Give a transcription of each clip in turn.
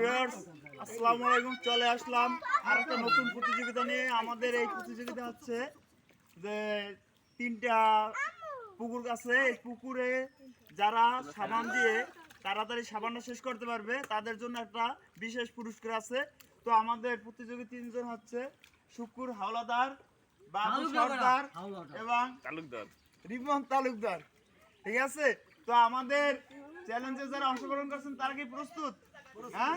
Viewers আসসালামু আলাইকুম চলে আসলাম আর একটা নতুন প্রতিযোগিতা নিয়ে। আমাদের এই প্রতিযোগিতা হচ্ছে যে তিনটা পুকুর আছে। এই পুকুরে যারা সাবান দিয়ে তাড়াতাড়ি সাবানটা শেষ করতে পারবে তাদের জন্য একটা বিশেষ পুরস্কার আছে। তো আমাদের প্রতিযোগী তিনজন হচ্ছে শুকুর হাওলাদার বাবু সর্দার এবং তালুকদার। রিপন তালুকদার। ঠিক আছে? তো আমাদের চ্যালেঞ্জে যারা অংশগ্রহণ করছেন তারা কি প্রস্তুত? হ্যাঁ?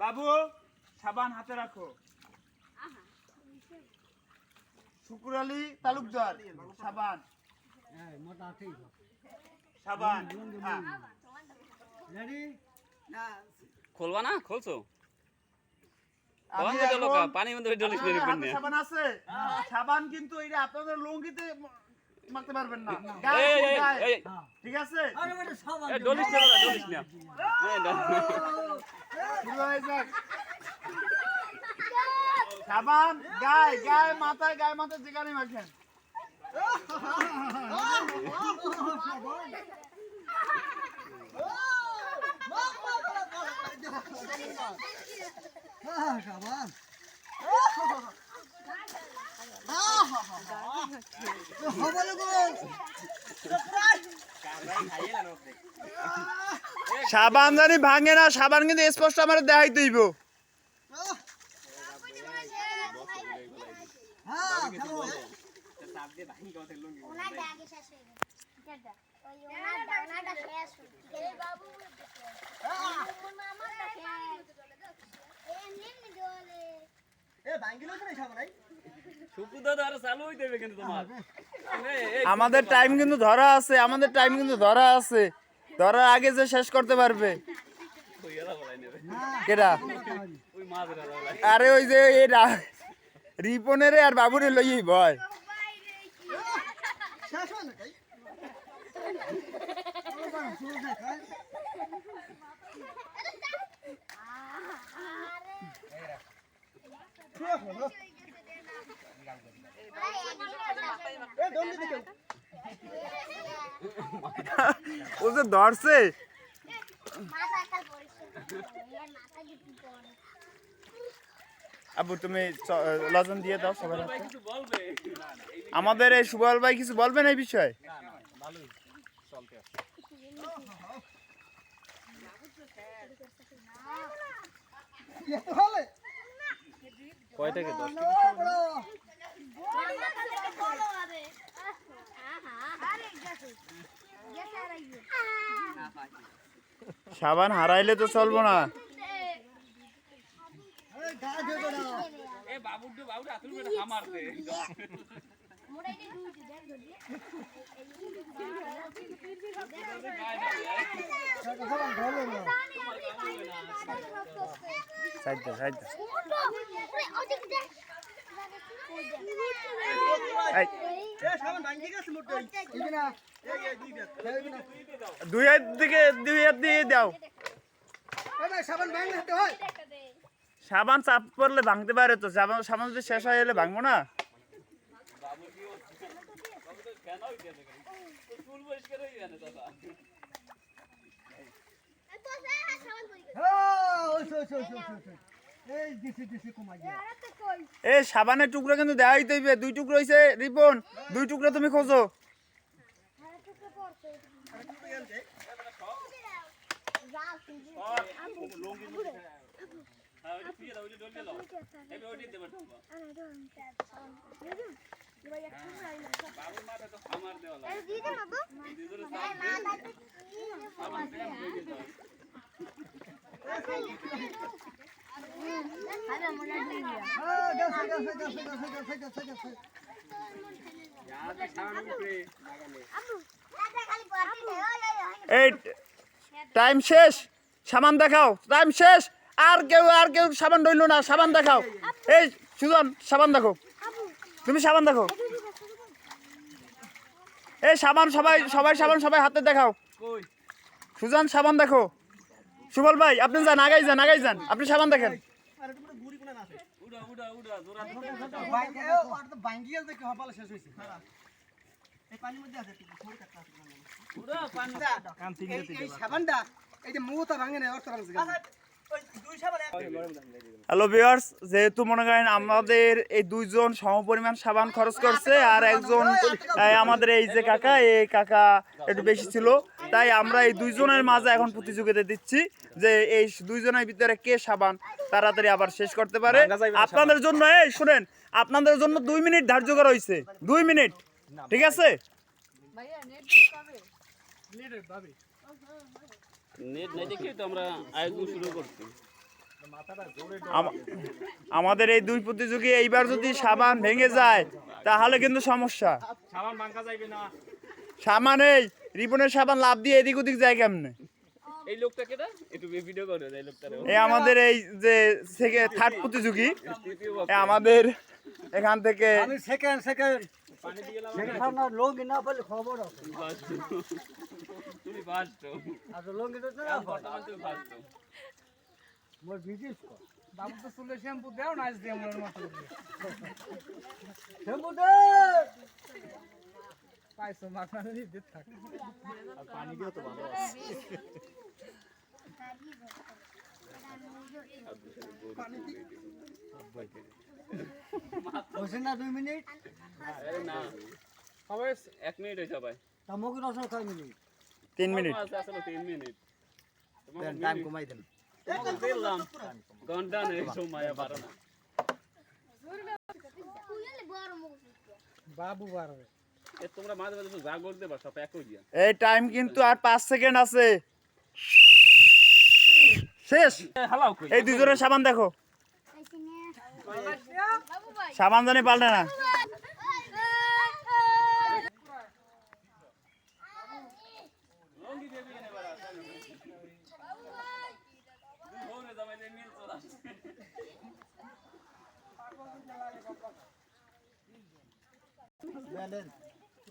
বাবু সাবান হাতে রাখো। শুকুর আলী তালুকদার সাবান। সাবান হ্যাঁ। খোলবা না? খোলছো? পানি মধ্যে। সাবান আছে। সাবান কিন্তু এটা আপনাদের লুঙ্গিতে মাখতে পারবেন না। ঠিক আছে? ডলিস না ডলিস না। শুরু হয়ে যাক। সাবান গায়ে গায়ে মাথায় গায়ে মাথায় যেখানে মাখেন। সাবান। জানি ভাঙে না সাবান কিন্তু স্পষ্ট আমার দেখাই শুকু দাদা আরও চালু হইতে আমাদের টাইম কিন্তু ধরা আছে আমাদের টাইম কিন্তু ধরা আছে। ধরার আগে যে শেষ করতে পারবে। কেডা। আরে ওই যে এরা রিপনের আর বাবুরে লইই ভয়। ও যে ধরছে আবু তুমি লজন দিয়ে দাও সবার বলবে আমাদের এই সুবল ভাই কিছু বলবেন এই বিষয়ে? কয় থেকে দশ সাবান হারাইলে তো চলবো না। সাইড সাইড দুই হাত দিকে দুই হাত দিয়ে দাও সাবান চাপ পড়লে ভাঙতে পারে তো সাবান সাবান যদি শেষ হয়ে গেলে ভাঙবো না হয়ে দাদা এই সাবানের টুকরো কিন্তু দেওয়াই হইবে দুই টুকরো হইছে রিপন দুই টুকরো তুমি খোঁজো হ্যাঁ এই টাইম শেষ। সাবান দেখাও। টাইম শেষ। আর কেউ আর কেউ সাবান রইল না। সাবান দেখাও। এই, সুজন সাবান দেখো। তুমি সাবান দেখো। এই সাবান সবাই সবাই সাবান সবাই হাতে দেখাও। সুজন সাবান দেখো। সুবল ভাই, আপনি যান, আগাই যান আগাই যান। আপনি সাবান দেখেন। উড়া উড়া উড়া জোরা উড়া পানি। সাবানটা এই যে মুহূর্তে ভাঙে নেই অর্থ ভাঙছে হ্যালো ভিউয়ার্স যেহেতু মনে করেন আমাদের এই দুইজন সমপরিমাণ সাবান খরচ করছে আর একজন আমাদের এই যে কাকা এই কাকা একটু বেশি ছিল। তাই আমরা এই দুইজনের মাঝে এখন প্রতিযোগিতা দিচ্ছি যে এই দুইজনের ভিতরে কে সাবান তাড়াতাড়ি আবার শেষ করতে পারে। আপনাদের জন্য এই শুনেন আপনাদের জন্য দুই মিনিট ধার্য করা হয়েছে দুই মিনিট ঠিক আছে? নেট নাই দেখি তো আমরা আয়োজন শুরু করছি। আম- আমাদের এই দুই প্রতিযোগী এইবার যদি সাবান ভেঙে যায় তাহলে কিন্তু সমস্যা। সাবান ভাঙা যাইবে না। সাবান এই রিবনের সাবান লাভ দিয়ে এদিক ওদিক যায় কেমনে? এই লোকটা কেটা একটু ভিডিও করে এই লোকটার। এই আমাদের এই যে থেকে থার্ড প্রতিযোগী আমাদের এখান থেকে আমি সেকেন্ড সেকেন্ড সেকেন্ড সামনে লঙ্গি না বলে খবর আছে। তুমি ফার্স্ট আর লঙ্গি তো না বর্তমান তুমি ফার্স্ট মোর বিজিস কর। বাবু তো চুলে শ্যাম্পু দেও না আজ দিয়ে আমার মতো শ্যাম্পু দে! পাইছো মাথা দিতে থাক। বসে না দুই মিনিট? আরে না সবাই এক মিনিট হয়েছে ভাই তা মিনিট। তিন মিনিট। আসলে তিন মিনিট। টাইম কমাই দেন। তোমাকে দিলাম। ঘণ্টা নেই সময় পারো না। বাবু পারবে এই টাইম কিন্তু আর পাঁচ সেকেন্ড আছে। শেষ। এই দুজনের সাবান দেখো। সাবান জানি পাল্টে না।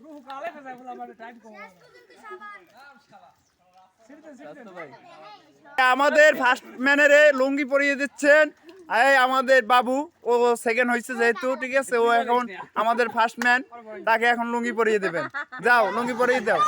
রুহ কালে ফেসা বলা আমার টাইম কম আমাদের ফার্স্ট ম্যানের লুঙ্গি পরিয়ে দিচ্ছেন। এই আমাদের বাবু ও সেকেন্ড হয়েছে যেহেতু ঠিক আছে? ও এখন আমাদের ফার্স্ট ম্যান তাকে এখন লুঙ্গি পরিয়ে দেবেন। যাও লুঙ্গি পরিয়ে দাও।